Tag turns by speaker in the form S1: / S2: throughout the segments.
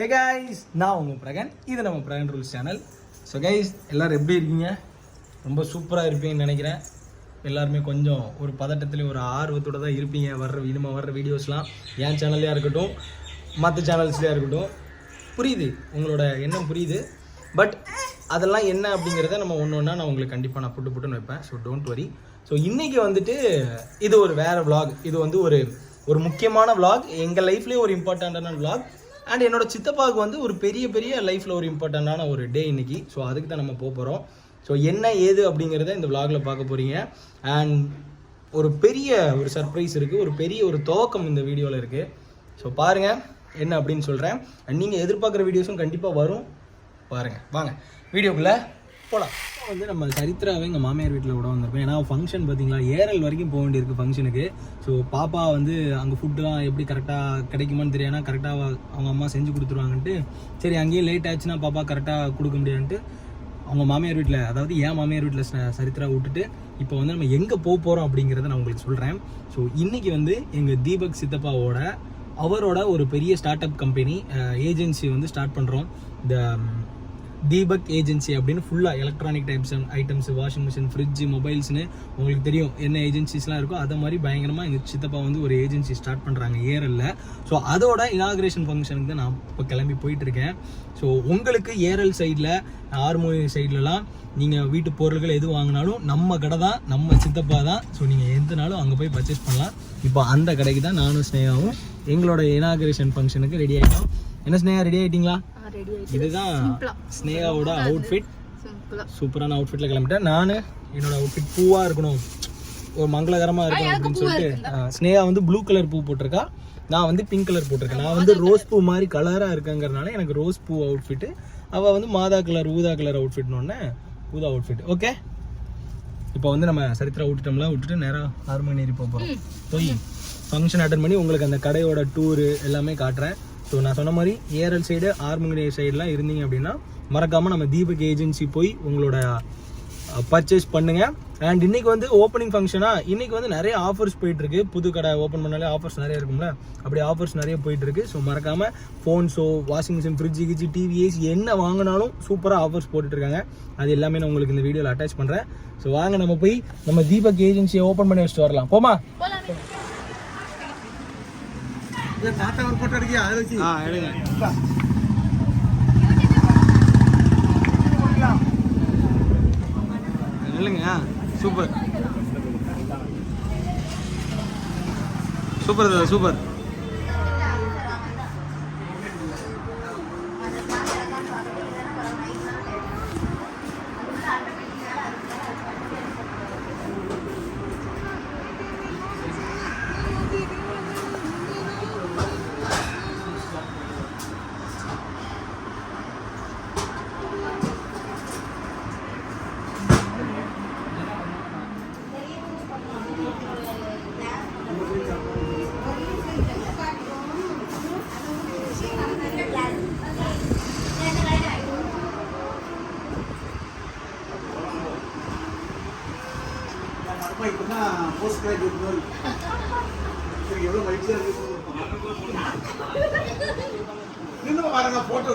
S1: Hey guys நான் உங்கள் பிரகன். இது நம்ம பிரகன் ரூல்ஸ் சேனல் ஸோ கைஸ் எல்லோரும் எப்படி இருக்கீங்க? ரொம்ப சூப்பராக இருப்பீங்கன்னு நினைக்கிறேன். எல்லாருமே கொஞ்சம் ஒரு பதட்டத்துலேயும் ஒரு ஆர்வத்தோட தான் இருப்பீங்க. வர்ற இனிமேல் வர்ற வீடியோஸ்லாம் என் சேனல்லையாக இருக்கட்டும் மற்ற சேனல்ஸ்லையாக இருக்கட்டும். புரியுது? உங்களோட எண்ணம் புரியுது. பட் அதெல்லாம் என்ன அப்படிங்கிறத நம்ம ஒன்று ஒன்றா நான் உங்களுக்கு கண்டிப்பாக நான் புட்டு புட்டுன்னு வைப்பேன். ஸோ டோன்ட் வரி ஸோ இன்றைக்கி வந்துட்டு இது ஒரு வேறு வ்ளாக் இது வந்து ஒரு ஒரு முக்கியமான vlog. எங்கள் லைஃப்லேயே ஒரு இம்பார்ட்டண்ட்டான vlog. அண்ட் என்னோட சித்தப்பாவுக்கு வந்து ஒரு பெரிய பெரிய லைஃப்பில் ஒரு இம்பார்ட்டண்ட்டான ஒரு டே இன்னைக்கு. ஸோ அதுக்கு தான் நம்ம போக போகிறோம் ஸோ என்ன ஏது அப்படிங்கிறத இந்த vlogல பார்க்க போகிறீங்க அண்ட் ஒரு பெரிய ஒரு சர்ப்ரைஸ் இருக்குது ஒரு பெரிய ஒரு துவக்கம் இந்த வீடியோவில் இருக்குது ஸோ பாருங்கள் என்ன அப்படின்னு சொல்கிறேன் அண்ட் நீங்கள் எதிர்பார்க்குற வீடியோஸும் கண்டிப்பாக வரும். பாருங்கள் வாங்க. வீடியோக்குள்ளே போகலாம் வந்து நம்ம சரித்திராவே எங்கள் மாமியார் வீட்டில் கூட வந்திருப்போம் ஏன்னா ஃபங்க்ஷன் பார்த்தீங்களா? ஏரல் வரைக்கும் போக வேண்டியிருக்கு ஃபங்க்ஷனுக்கு ஸோ பாப்பா வந்து அங்கே ஃபுட்டுலாம் எப்படி கரெக்டாக கிடைக்குமான்னு தெரியாதுனா கரெக்டாக அவங்க அம்மா செஞ்சு கொடுத்துருவாங்கன்ட்டு சரி அங்கேயே லேட் ஆச்சுன்னா பாப்பா கரெக்டாக கொடுக்க முடியாதுன்ட்டு அவங்க மாமியார் வீட்டில் அதாவது ஏன் மாமியார் வீட்டில் சரித்ரா விட்டுட்டு இப்போ வந்து நம்ம எங்கே போக போகிறோம் அப்படிங்கிறத நான் உங்களுக்கு சொல்கிறேன் ஸோ இன்றைக்கி வந்து எங்கள் தீபக் சித்தப்பாவோட அவரோட ஒரு பெரிய ஸ்டார்ட் அப் கம்பெனி ஏஜென்சி வந்து ஸ்டார்ட் பண்ணுறோம் இந்த தீபக் ஏஜென்சி அப்படின்னு ஃபுல்லாக electronic types items washing machine fridge மொபைல்ஸ்னு உங்களுக்கு தெரியும். என்ன ஏஜென்சிஸ்லாம் இருக்கோ அதை மாதிரி பயங்கரமாக எங்கள் சித்தப்பா வந்து ஒரு ஏஜென்சி ஸ்டார்ட் பண்ணுறாங்க ஏரலில். ஸோ அதோட இனாகிரேஷன் ஃபங்க்ஷனுக்கு தான் நான் இப்போ கிளம்பி போயிட்டுருக்கேன். ஸோ உங்களுக்கு ஏரல் சைடில் ஆர்மோனி சைட்லலாம் நீங்கள் வீட்டு பொருட்கள் எது வாங்கினாலும் நம்ம கடை தான் நம்ம சித்தப்பா தான். ஸோ நீங்கள் எந்த நாளும் அங்கே போய் பர்ச்சேஸ் பண்ணலாம். இப்போ அந்த கடைக்கு தான் நானும் ஸ்னேகாவும் எங்களோட இனாகிரேஷன் ஃபங்க்ஷனுக்கு ரெடி ஆகிட்டோம் என்ன ஸ்னேகா ரெடி ஆகிட்டீங்களா
S2: ரெடி
S1: இதுதான் ஸ்னேகாவோட அவுட்ஃபிட் சூப்பரான அவுட்ஃபிட்ல கிளம்பிட்டேன். நான் என்னோட அவுட்ஃபிட் பூவா இருக்கணும். ஒரு மங்களகரமா இருக்கணும் அப்படின்னு சொல்லிட்டு ஸ்னேகா வந்து ப்ளூ கலர் பூ போட்டிருக்கா. நான் வந்து பிங்க் கலர் போட்டிருக்கேன். நான் வந்து ரோஸ் பூ மாதிரி கலரா இருக்கங்கிறனால எனக்கு ரோஸ் பூ அவுட்ஃபிட் அவ வந்து மாதா கலர் ஊதா கலர் அவுட்ஃபிட்னு ஊதா அவுட்ஃபிட் ஓகே இப்போ வந்து நம்ம சரித்திரா விட்டுட்டோம்ல விட்டுட்டு நேராக ஆறு மணி நேரி போக போகிறோம் போய் ஃபங்க்ஷன் அட்டன் பண்ணி உங்களுக்கு அந்த கடையோட டூரு எல்லாமே காட்டுறேன். ஸோ நான் சொன்ன மாதிரி ஏரல் சைடு ஆர்மங்கனி சைடுலாம் இருந்தீங்க அப்படின்னா மறக்காமல் நம்ம தீபக் ஏஜென்சி போய் உங்களோட பர்ச்சேஸ் பண்ணுங்க. அண்ட் இன்னைக்கு வந்து ஓப்பனிங் ஃபங்க்ஷனாக இன்னைக்கு வந்து நிறைய ஆஃபர்ஸ் போயிட்டுருக்கு. புது கடை ஓப்பன் பண்ணாலே ஆஃபர்ஸ் நிறைய இருக்கும்ல? அப்படி ஆஃபர்ஸ் நிறைய போயிட்டுருக்கு. ஸோ மறக்காமல் ஃபோன்ஸோ வாஷிங் மிஷின் ஃப்ரிட்ஜு கிச்சி டிவி ஏசி என்ன வாங்கினாலும் சூப்பராக ஆஃபர்ஸ் போட்டுட்ருக்காங்க அது எல்லாமே நான் உங்களுக்கு இந்த வீடியோவில் அட்டாச் பண்ணுறேன் ஸோ வாங்க நம்ம போய் நம்ம தீபக் ஏஜென்சியை ஓப்பன் பண்ணி வச்சுட்டு வரலாம். போமா
S3: தாத்தா ஒரு போட்டோ எடுக்கியா? அதை வச்சு.
S1: ஆ எடுங்க. இல்லைங்க சூப்பர். Super super. சூப்பர்
S3: அப்பா இப்பதான் போஸ்ட் கிராஜுவேட் மாதிரி. சரி எவ்வளோ மகிழ்ச்சியா இருக்கு? இன்னும் வரங்க போட்டோ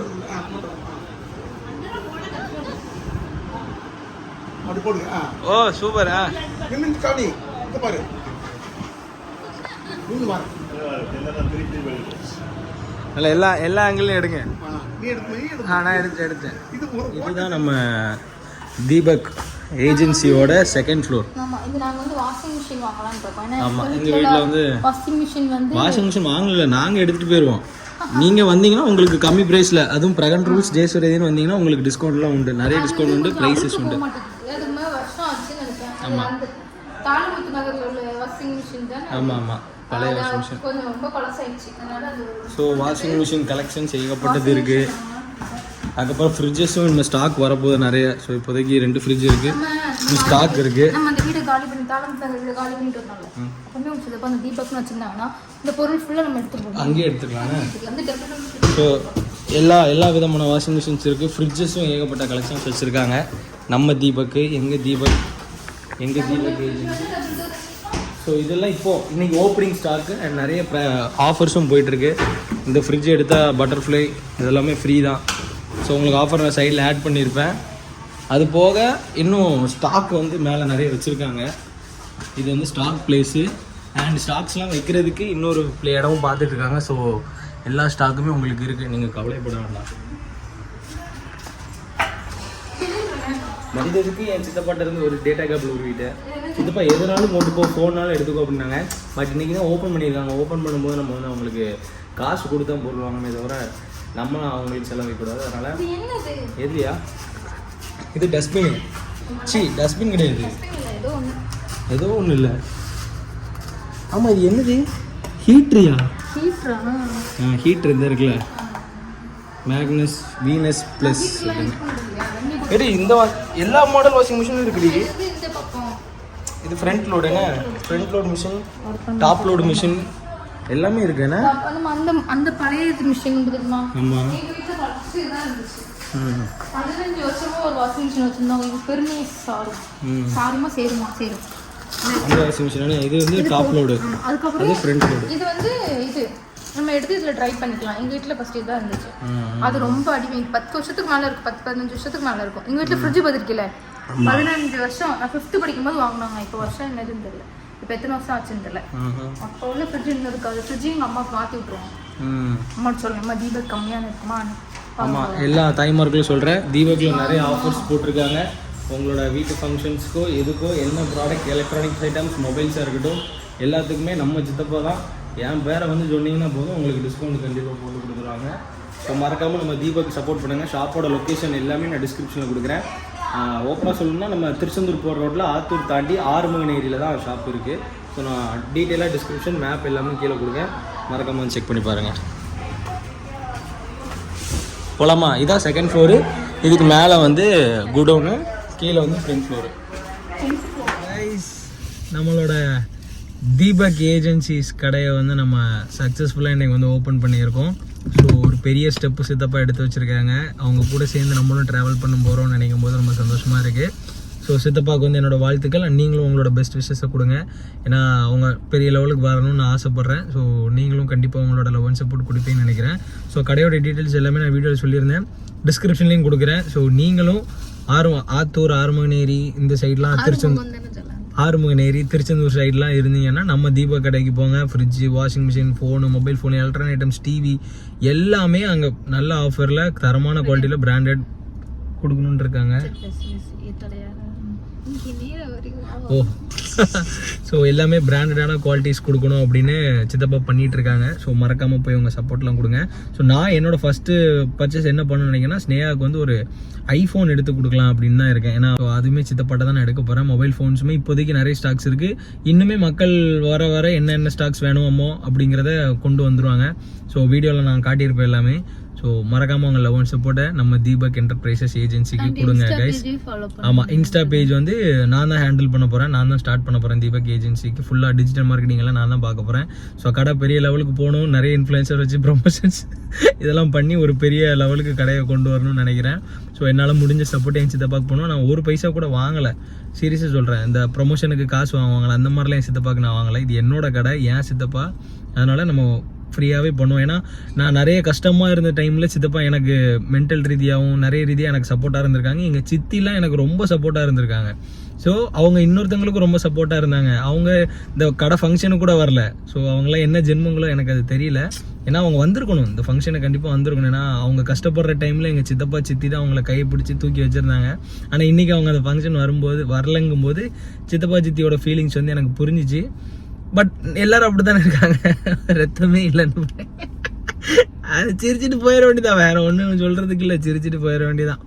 S3: போட்டோ போடுங்க ஆ.
S1: ஓ சூப்பர் ஆ.
S3: நின்று காணி இந்த பாரு. நின்று வர
S1: இல்லை எல்லா எல்லா ஆங்கிளையும் எடுங்க.
S3: நீ எடுத்து நீ எடுத்து
S1: நான் எடுத்தேன் இதுதான் நம்ம தீபக். ஏஜென்சியோட செகண்ட் ஃப்ளோர்
S2: ஆமா இது நாங்க வந்து வாஷிங் மிஷின் வாங்கலாம்னு இருக்கோம். ஏன்னா
S1: ஆமா,
S2: எங்க
S1: வீட்ல வந்து
S2: வாஷிங் மிஷின் வந்து
S1: வாஷிங் மிஷின் வாங்கல நாங்கள் எடுத்துகிட்டு போயிடுவோம் நீங்கள் வந்தீங்கன்னா உங்களுக்கு கம்மி ப்ரைஸில் அதுவும் பிரகன் ரூல்ஸ் ஜெயசுரதின்னு வந்தீங்கன்னா உங்களுக்கு டிஸ்கவுண்ட்லாம் உண்டு. நிறைய டிஸ்கவுண்ட் உண்டு ப்ரைஸஸ் உண்டு.
S2: தான்?
S1: ஆமாம் ஆமாம் பழைய washing machine so washing machine collections ஏகப்பட்டது இருக்குது அதுக்கப்புறம் ஃப்ரிட்ஜஸும் இன்னும் ஸ்டாக் வரப்போகுது நிறைய. ஸோ இப்போதைக்கு ரெண்டு ஃப்ரிட்ஜ் இருக்குது இன்னும் ஸ்டாக் இருக்குது
S2: நம்ம அந்த வீடு காலி பண்ணி தாளம் தங்க வீடு காலி பண்ணிட்டு வந்தாங்க. அப்பவுமே ஒரு சிலப்போ அந்த தீபக்னு வச்சிருந்தாங்கன்னா இந்த பொருள் ஃபுல்லாக நம்ம எடுத்துட்டு போகணும்.
S1: அங்கேயே
S2: டெஃபினட்
S1: ஸோ எல்லா எல்லா விதமான வாஷிங் மிஷின்ஸ் இருக்குது ஃப்ரிட்ஜஸும் ஏகப்பட்ட கலெக்ஷன்ஸ் வச்சுருக்காங்க. நம்ம தீபக்கு எங்கள் தீபக் எங்கள் தீபக் ஸோ இதெல்லாம் இப்போது இன்னைக்கு ஓப்பனிங் ஸ்டாக்கு அண்ட் நிறைய ஆஃபர்ஸும் போயிட்டுருக்கு இந்த ஃப்ரிட்ஜ் எடுத்தால் பட்டர்ஃப்ளை இதெல்லாமே ஃப்ரீ தான். ஸோ உங்களுக்கு ஆஃபர் நான் சைடில் ஆட் பண்ணியிருப்பேன் அது போக இன்னும் ஸ்டாக் வந்து மேலே நிறைய வச்சுருக்காங்க. இது வந்து ஸ்டாக் பிளேஸு அண்ட் ஸ்டாக்ஸ்லாம் வைக்கிறதுக்கு இன்னொரு பிளே இடமும் பார்த்துட்டு இருக்காங்க ஸோ எல்லா ஸ்டாக்குமே உங்களுக்கு இருக்குது நீங்கள் கவலைப்பட வேண்டாம். வந்ததுக்கு என் சித்தப்பாட்ட இருந்து ஒரு டேட்டா கேபிள் உருவிட்டேன் சித்தப்பா எதுனாலும் கொண்டு போ ஃபோன்னாலும் எடுத்துக்கோ அப்படின்னாங்க. பட் இன்றைக்கி தான் ஓப்பன் பண்ணியிருக்காங்க. ஓப்பன் பண்ணும்போது நம்ம வந்து அவங்களுக்கு காசு கொடுத்தா பொருள் தவிர நம்ம அவங்களுக்கு செலவிக்கூடாது அதனால்
S2: இது என்னது?
S1: எதுலையா? இது டஸ்ட்பின் சி டஸ்ட்பின் கிடையாது.
S2: ஏதோ
S1: ஒன்றும் இல்லை. ஆமாம் இது என்னது? ஹீட்ரியா
S2: ஹீட்ரா
S1: ஆ? ஹீட்ரு இந்த இருக்குல்ல. மேக்னஸ் வீனஸ் ப்ளஸ் எடி இந்த எல்லா மாடல் வாஷிங் மிஷினும் இருக்குடி.
S2: இது
S1: ஃப்ரண்ட் லோடு என்ன front load machine top load machine எல்லாமே இருக்கு என்ன?
S2: அந்த அந்த பழைய மிஷின் தெரியுமா
S1: ஆமாம்
S2: எங்க வீட்டுல ஃபர்ஸ்ட் இதான் இருந்துச்சு. பதினஞ்சு வருஷமா ஒரு வாஷிங் மிஷின் வச்சிருந்தாங்க இது பெருமை சாரும்
S1: ம்.
S2: சாருமா சேருமா சேரும்.
S1: அந்த வாஷிங் மிஷின் இது வந்து டாப் லோடு
S2: ஆமா, அதுக்கப்புறம்
S1: அது ஃப்ரண்ட் லோடு
S2: இது வந்து இது நம்ம எடுத்து இதுல ட்ரை பண்ணிக்கலாம். எங்க வீட்ல ஃபர்ஸ்ட் இதான் இருந்துச்சு. அது ரொம்ப அடிமை பத்து வருஷத்துக்கு மேல இருக்கு பத்து பதினஞ்சு வருஷத்துக்கு மேல இருக்கும். எங்க வீட்ல ஃப்ரிட்ஜ் பார்த்துருக்கல பதினஞ்சு வருஷம். நான் ஃபிஃப்த் படிக்கும்போது வாங்கினாங்க. இப்போ வருஷம் என்னதுன்னு தெரியல. இப்போ எத்தனை வருஷம் ஆச்சுன்னு தெரியல. அப்போ உள்ள ஃப்ரிட்ஜ் இன்னும் இருக்காது ஃப்ரிட்ஜ் எங்கள் அம்மாவுக்கு மாற்றி விட்ருவோம் அம்மாட்ட சொல்லுங்க அம்மா தீபக் கம்மியான இருக்குமா?
S1: ஆமாம் எல்லா தாய்மார்களும் சொல்கிறேன் தீபக்கில் நிறைய ஆஃபர்ஸ் போட்டிருக்காங்க. உங்களோட வீட்டு ஃபங்க்ஷன்ஸ்க்கோ எதுக்கோ என்ன ப்ராடக்ட் எலக்ட்ரானிக்ஸ் ஐட்டம்ஸ் மொபைல்ஸாக இருக்கட்டும் எல்லாத்துக்குமே நம்ம சித்தப்பா தான். என் பேரை வந்து சொன்னீங்கன்னா போதும் உங்களுக்கு டிஸ்கவுண்ட் கண்டிப்பாக போட்டு கொடுத்துருவாங்க. ஸோ மறக்காமல் நம்ம தீபக் சப்போர்ட் பண்ணுங்கள் ஷாப்போட லொக்கேஷன் எல்லாமே நான் டிஸ்கிரிப்ஷனில் கொடுக்குறேன். ஓப்பனாக சொல்லணும்னா நம்ம திருச்செந்தூர் போகிற ரோட்டில் ஆத்தூர் தாண்டி ஆறுமுகன் ஏரியில் தான் ஷாப் இருக்குது ஸோ நான் டீட்டெயிலாக டிஸ்கிரிப்ஷன் மேப் எல்லாமே கீழே கொடுங்க. மறக்காமல் செக் பண்ணி பாருங்கள் போலாமா? இதான் செகண்ட் ஃப்ளோரு இதுக்கு மேலே வந்து குடோனு கீழே வந்து ஃப்ரெண்ட் ஃப்ளோரு நம்மளோட தீபக் ஏஜென்சிஸ் கடையை வந்து நம்ம சக்ஸஸ்ஃபுல்லாக இன்றைக்கி வந்து ஓப்பன் பண்ணியிருக்கோம். ஸோ பெரிய ஸ்டெப்பு சித்தப்பா எடுத்து வச்சுருக்காங்க. அவங்க கூட சேர்ந்து நம்மளும் ட்ராவல் பண்ண போகிறோம்னு நினைக்கும் போது ரொம்ப சந்தோஷமாக இருக்குது ஸோ சித்தப்பாவுக்கு வந்து என்னோட வாழ்த்துக்கள். And நீங்களும் உங்களோட பெஸ்ட் விஷஸை கொடுங்க. ஏன்னா அவங்க பெரிய லெவலுக்கு வரணும்னு நான் ஆசைப்பட்றேன். ஸோ நீங்களும் கண்டிப்பாக உங்களோட லவ் அண்ட் சப்போர்ட் கொடுப்பீங்கன்னு நினைக்கிறேன். ஸோ கடையோட டீட்டெயில்ஸ் எல்லாமே நான் வீடியோவில் சொல்லியிருந்தேன். டிஸ்கிரிப்ஷன்லேயும் கொடுக்குறேன். ஸோ நீங்களும் ஆறு ஆத்தூர் ஆறுமகனேரி இந்த சைட்லாம் திருச்செந்தூர் ஆறுமுகநேரி திருச்செந்தூர் சைட்லாம் இருந்தீங்கன்னா நம்ம தீபக் கடைக்கு போங்க. Fridge washing machine phone mobile phone electronic items TV எல்லாமே அங்கே நல்ல ஆஃபரில் தரமான குவாலிட்டியில் பிராண்டட் கொடுக்கணுன்னு இருக்காங்க. ஓ. ஸோ எல்லாமே பிராண்டடான குவாலிட்டிஸ் கொடுக்கணும் அப்படின்னு சித்தப்பா பண்ணிட்டு இருக்காங்க ஸோ மறக்காமல் போய் உங்கள் சப்போர்ட்லாம் கொடுங்க. ஸோ நான் என்னோட ஃபஸ்ட்டு பர்ச்சேஸ் என்ன பண்ணணும்னு நினைக்கிறேன்னா ஸ்னேகாவுக்கு வந்து ஒரு ஐஃபோன் எடுத்து கொடுக்கலாம் அப்படின்னு தான் இருக்கேன். ஏன்னா அதுவுமே சித்தப்பாட்ட தான் நான் எடுக்க போகிறேன் மொபைல் ஃபோன்ஸுமே இப்போதைக்கு நிறைய ஸ்டாக்ஸ் இருக்குது இன்னுமே மக்கள் வர வர என்னென்ன ஸ்டாக்ஸ் வேணுமோ அப்படிங்கிறத கொண்டு வந்துருவாங்க. ஸோ வீடியோவில் நான் காட்டியிருப்பேன் எல்லாமே. ஸோ மறக்காமல் உங்கள் லவ் அண்ட் சப்போர்ட்டை நம்ம தீபக் என்டர்பிரைசஸ் ஏஜென்சிக்கு கொடுங்க கைஸ் ஆமாம் இன்ஸ்டா பேஜ் வந்து நான் தான் ஹேண்டில் பண்ண போகிறேன் நான் தான் ஸ்டார்ட் பண்ண போகிறேன் தீபக் ஏஜென்சிக்கு ஃபுல்லாக டிஜிட்டல் மார்க்கெட்டிங் எல்லாம் நான் தான் பார்க்க போகிறேன் ஸோ கடை பெரிய லெவலுக்கு போகணும். நிறைய இன்ஃப்ளூயன்சர் வச்சு ப்ரொமோஷன்ஸ் இதெல்லாம் பண்ணி ஒரு பெரிய லெவலுக்கு கடையை கொண்டு வரணும்னு நினைக்கிறேன். ஸோ என்னால் முடிஞ்ச சப்போர்ட் என் சித்தப்பாக்கு போகணும் நான் ஒரு பைசா கூட வாங்கலை. சீரியஸாக சொல்கிறேன் இந்த ப்ரொமோஷனுக்கு காசு வாங்குவாங்களே அந்த மாதிரிலாம் என் சித்தப்பாக்கு நான் வாங்கலை. இது என்னோட கடை ஏன் சித்தப்பா. அதனால் நம்ம ஃப்ரீயாகவே பண்ணுவோம் ஏன்னா நான் நிறைய கஷ்டமாக இருந்த டைமில் சித்தப்பா எனக்கு மென்டல் ரீதியாகவும் நிறைய ரீதியாக எனக்கு சப்போர்ட்டாக இருந்திருக்காங்க. எங்கள் சித்திலாம் எனக்கு ரொம்ப சப்போர்ட்டாக இருந்திருக்காங்க. ஸோ அவங்க இன்னொருத்தவங்களுக்கும் ரொம்ப சப்போர்ட்டாக இருந்தாங்க. அவங்க இந்த கடை ஃபங்க்ஷனுக்கு கூட வரல. ஸோ அவங்களாம் என்ன ஜென்மங்களோ எனக்கு அது தெரியல. ஏன்னா அவங்க வந்திருக்கணும். இந்த ஃபங்க்ஷனை கண்டிப்பாக வந்திருக்கணும். ஏன்னா அவங்க கஷ்டப்படுற டைமில் எங்கள் சித்தப்பா சித்தி தான் அவங்கள கையை பிடிச்சி தூக்கி வச்சுருந்தாங்க. ஆனால் இன்றைக்கி அவங்க அந்த ஃபங்க்ஷன் வரும்போது வரலங்கும்போது சித்தப்பா சித்தியோட ஃபீலிங்ஸ் வந்து எனக்கு புரிஞ்சிச்சு. பட் எல்லாரும் அப்படித்தானே இருக்காங்க. ரத்தமே இல்லைன்னு. அது சிரிச்சிட்டு போயிட வேண்டியதான் வேற ஒன்றும் சொல்றதுக்கு இல்லை. சிரிச்சிட்டு போயிட வேண்டியதான்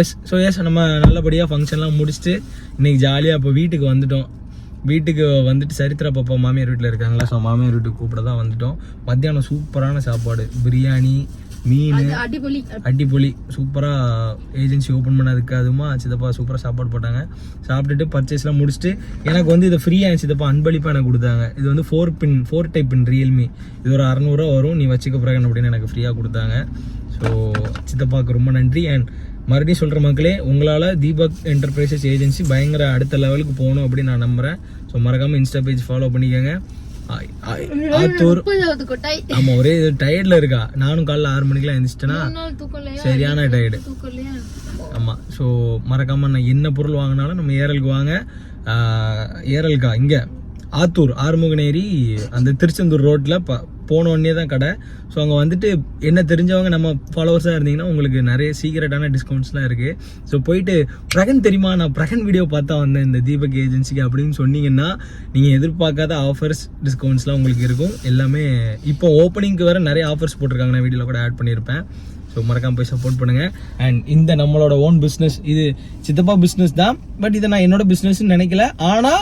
S1: எஸ் ஸோ எஸ் நம்ம நல்லபடியாக ஃபங்க்ஷன்லாம் முடிச்சுட்டு இன்னைக்கு ஜாலியாக இப்போ வீட்டுக்கு வந்துட்டோம். வீட்டுக்கு வந்துட்டு சரித்திர பாப்பா மாமியார் வீட்டில் இருக்காங்களா? ஸோ மாமியார் வீட்டுக்கு கூப்பிட தான் வந்துட்டோம். மத்தியானம் சூப்பரான சாப்பாடு. பிரியாணி மீன்
S2: அடிபொலி.
S1: அடிப்பொலி சூப்பராக ஏஜென்சி ஓப்பன் பண்ணதுக்கு அதுமா சித்தப்பா சூப்பராக சாப்பாடு போட்டாங்க. சாப்பிட்டுட்டு பர்ச்சேஸ்லாம் முடிச்சுட்டு எனக்கு வந்து இதை ஃப்ரீயாக சித்தப்பா அன்பளிப்பாக எனக்கு கொடுத்தாங்க. இது வந்து four pin four type pin Realme இது ஒரு அறநூறுவா வரும் நீ வச்சுக்க பிறகு அப்படின்னு எனக்கு ஃப்ரீயாக கொடுத்தாங்க. ஸோ சித்தப்பாவுக்கு ரொம்ப நன்றி. அண்ட் மறுபடியும் சொல்கிற மக்களே உங்களால் தீபக் என்டர்பிரைசஸ் ஏஜென்சி பயங்கர அடுத்த லெவலுக்கு போகணும் அப்படின்னு நான் நம்புகிறேன் ஸோ மறக்காமல் இன்ஸ்டா பேஜ் ஃபாலோ பண்ணிக்கோங்க. ஆத்தூர் ஆமா ஒரே டயர்ட்ல இருக்கா? நானும் காலைல ஆறு மணிக்கெல்லாம் எழுந்திரிச்சிட்டேனா
S2: மூணு நாள் தூக்கம் இல்லையா
S1: சரியான டயர்டு ஆமா ஸோ மறக்காம நான் என்ன பொருள் வாங்கினாலும் நம்ம ஏரலுக்கு வாங்க. ஆஹ், ஏரல்கா இங்க. ஆத்தூர் ஆறுமுகநேரி அந்த திருச்செந்தூர் ரோட்டில் ப போன உடனே தான் கடை. ஸோ அங்கே வந்துட்டு என்ன தெரிஞ்சவங்க நம்ம ஃபாலோவர்ஸாக இருந்தீங்கன்னா உங்களுக்கு நிறைய சீக்கிரட்டான டிஸ்கவுண்ட்ஸ்லாம் இருக்குது ஸோ போயிட்டு பிரகன் தெரியுமா? நான் பிரகன் வீடியோ பார்த்தா வந்தேன் இந்த தீபக் ஏஜென்சிக்கு அப்படின்னு சொன்னீங்கன்னா நீங்கள் எதிர்பார்க்காத ஆஃபர்ஸ் டிஸ்கவுண்ட்ஸ்லாம் உங்களுக்கு இருக்கும். எல்லாமே இப்போ ஓப்பனிங்க்கு வேறு நிறைய ஆஃபர்ஸ் போட்டிருக்காங்க. நான் வீடியோவில் கூட ஆட் பண்ணியிருப்பேன். ஸோ மறக்காம போய் சப்போர்ட் பண்ணுங்கள் அண்ட் இந்த நம்மளோட ஓன் பிஸ்னஸ் இது சித்தப்பா பிஸ்னஸ் தான். பட் இதை நான் என்னோட பிஸ்னஸ்ன்னு நினைக்கல. ஆனால்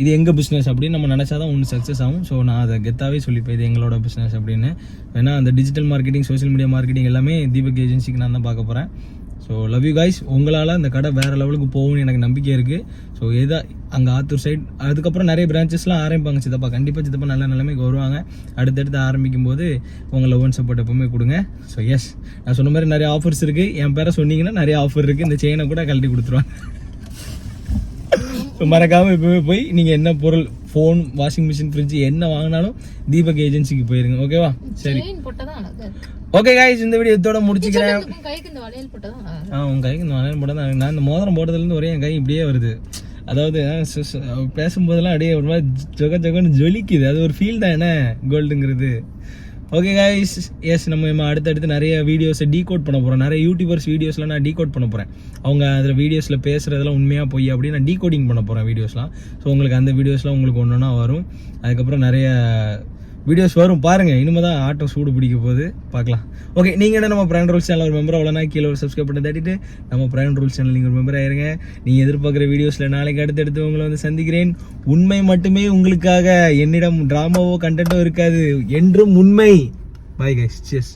S1: இது எங்கள் பிஸ்னஸ் அப்படின்னு நம்ம நினச்சா தான் ஒன்று சக்ஸஸ் ஆகும். ஸோ நான் அதை கெத்தாவே சொல்லிப்பேன். இது எங்களோட பிஸ்னஸ் அப்படின்னு. ஏன்னா அந்த digital marketing social media marketing எல்லாமே தீபக் ஏஜென்சிக்கு நான் தான் பார்க்க போகிறேன் ஸோ லவ் யூ guys. உங்களால் அந்த கடை வேறு லெவலுக்கு போகும்னு எனக்கு நம்பிக்கை இருக்குது ஸோ எதா அங்கே ஆத்தூர் சைட் அதுக்கப்புறம் நிறைய பிரான்ச்சஸ்லாம் ஆரம்பிப்பாங்க சித்தப்பா. கண்டிப்பாக சித்தப்பா நல்ல நிலைமைக்கு வருவாங்க. அடுத்தடுத்து ஆரம்பிக்கும் போது உங்கள் லவ் அண்ட் சப்போர்ட் எப்பவுமே கொடுங்க. ஸோ எஸ் நான் சொன்ன மாதிரி நிறைய ஆஃபர்ஸ் இருக்குது என் பேரை சொன்னீங்கன்னா நிறைய ஆஃபர் இருக்குது இந்த செயினை கூட கழட்டி கொடுத்துருவாங்க. மறக்காமல் இப்போவே போய் நீங்கள் என்ன பொருள் ஃபோன் வாஷிங் மிஷின் ஃப்ரிட்ஜ் என்ன வாங்கினாலும் தீபக் ஏஜென்சிக்கு போயிருங்க. ஓகேவா சரி.
S2: போட்டதான்
S1: ஓகே காய்ஸ் இந்த வீடியோ இதோட முடிச்சுக்கிறேன்.
S2: போட்டதான்.
S1: ஆ உன் கைக்கு இந்த வளையல் போட்டால் தான் நான் இந்த மோதிரம் போட்டதுலேருந்து ஒரே என் கை இப்படியே வருது. அதாவது பேசும்போதெல்லாம் அப்படியே ஒரு மாதிரி ஜொக ஜொகன்னு ஜொலிக்குது. அது ஒரு ஃபீல் தான் என்ன? கோல்டுங்கிறது ஓகே கைஸ் எஸ் நம்ம நம்ம அடுத்தடுத்து நிறைய வீடியோஸை டீகோட் பண்ண போகிறோம் நிறைய யூடியூபர்ஸ் வீடியோஸ்லாம் நான் டீகோட் பண்ண போகிறேன் அவங்க அதில் வீடியோஸில் பேசுகிறதெல்லாம் உண்மையாக போய் அப்படின்னு நான் டீகோடிங் பண்ண போகிறேன் வீடியோஸ்லாம் ஸோ உங்களுக்கு அந்த வீடியோஸ்லாம் உங்களுக்கு ஒன்று ஒன்றா வரும். அதுக்கப்புறம் நிறைய வீடியோஸ் வரும். பாருங்க இனிமே தான் ஆட்டம் சூடு பிடிக்க போகுது. பார்க்கலாம். ஓகே நீங்கள் என்ன நம்ம பிராண்ட் ரூல்ஸ் சேனல் ஒரு மெம்பர் அவ்வளோனா கீழே ஒரு சப்ஸ்கிரைப் பண்ணி தட்டிட்டு நம்ம பிராண்ட் ரூல்ஸ் சேனல் நீங்கள் ஒரு மெம்பர் ஆயிருங்க. நீங்கள் எதிர்பார்க்குற வீடியோஸில் நாளைக்கு அடுத்தடுத்து உங்களை வந்து சந்திக்கிறேன். உண்மை மட்டுமே உங்களுக்காக. என்னிடம் ட்ராமாவோ கண்டென்ட்டோ இருக்காது. என்றும் உண்மை. Bye guys சியஸ்